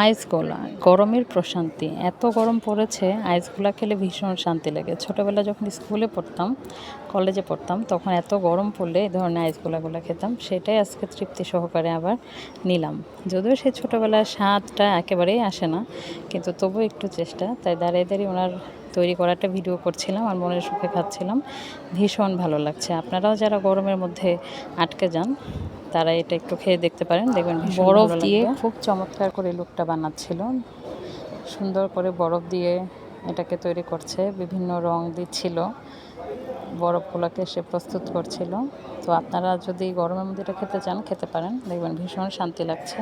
আইসগোলা, গরমের প্রশান্তি। এত গরম পড়েছে, আইসগুলা খেলে ভীষণ শান্তি লাগে। ছোটোবেলা যখন স্কুলে পড়তাম, কলেজে পড়তাম, তখন এত গরম পড়লে এই ধরনের আইসগোলাগুলো খেতাম। সেটাই আজকে তৃপ্তি সহকারে আবার নিলাম। যদিও সেই ছোটোবেলার স্বাদটা একেবারেই আসে না, কিন্তু তবু একটু চেষ্টা। তাই দাঁড়িয়ে দাঁড়িয়ে ওনার তৈরি করা একটা ভিডিও করছিলাম আর মনের সুখে খাচ্ছিলাম। ভীষণ ভালো লাগছে। আপনারাও যারা গরমের মধ্যে আটকে যান তারা এটা একটু খেয়ে দেখতে পারেন দেখবেন বরফ দিয়ে খুব চমৎকার করে লুকটা বানাচ্ছিল। সুন্দর করে বরফ দিয়ে এটাকে তৈরি করছে বিভিন্ন রং দিচ্ছিল। বরফগুলোকে সে প্রস্তুত করছিল। তো আপনারা যদি গরমের মধ্যে এটা খেতে চান খেতে পারেন দেখবেন ভীষণ শান্তি লাগছে।